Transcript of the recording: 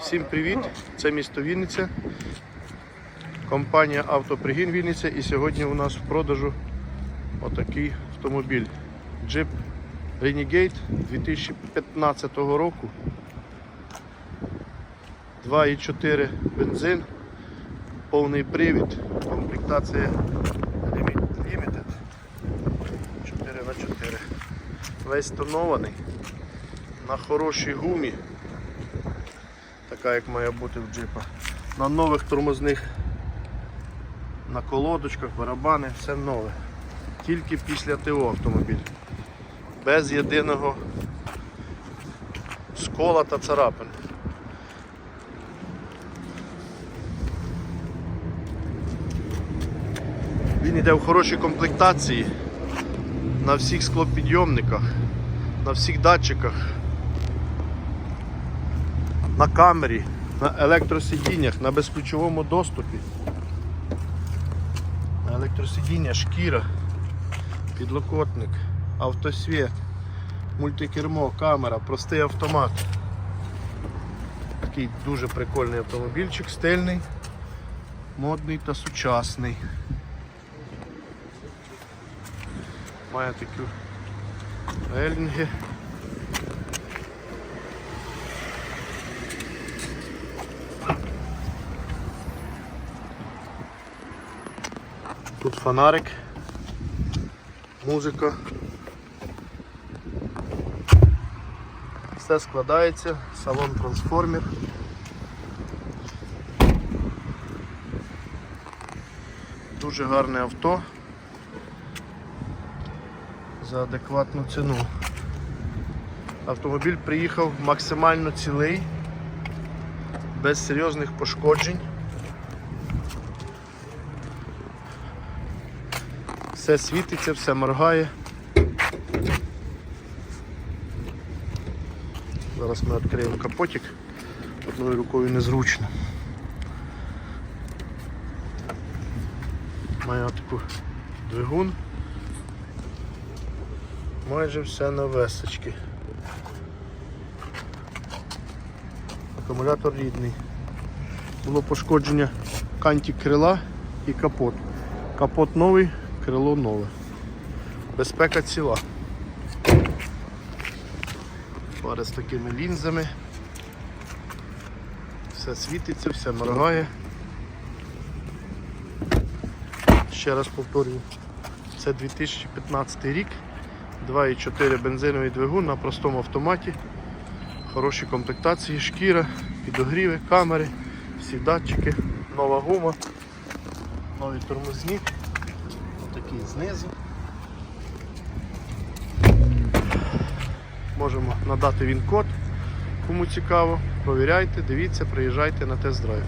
Всім привіт! Це місто Вінниця, компанія Автопригін Вінниця. І сьогодні у нас в продажу отакий автомобіль. Jeep Renegade 2015 року. 2,4 бензин, повний привід, комплектація Limi- Limited. 4 на 4 Весь тонований. На хорошій гумі така як має бути в джипа. На нових тормозних на колодочках, барабани, все нове. Тільки після ТО автомобіль. Без єдиного скола та царапин. Він йде в хорошій комплектації на всіх склопідйомниках, на всіх датчиках на камері, на електросидіннях, на безключовому доступі. Електросидіння, шкіра, підлокотник, автосвіт, мультикермо, камера, простий автомат. Такий дуже прикольний автомобільчик, стильний, модний та сучасний. Має такі елінги. Тут фонарик, музика. Все складається, салон трансформер. Дуже гарне авто за адекватну ціну. Автомобіль приїхав максимально цілий, без серйозних пошкоджень. Все світиться, все моргає. Зараз ми відкриємо капотик. Одною рукою незручно. Має таку двигун. Майже все на весочки. Акумулятор рідний. Було пошкодження канті крила і капот. Капот новий, крило нове. Безпека ціла. Пари з такими лінзами. Все світиться, все моргає. Ще раз повторюю, це 2015 рік, 2,4 бензиновий двигун на простому автоматі, хороші комплектації, шкіра, підогріви, камери, всі датчики, нова гума, нові тормозні такий знизу. Можемо надати він код, кому цікаво. Провіряйте, дивіться, приїжджайте на тест-драйв.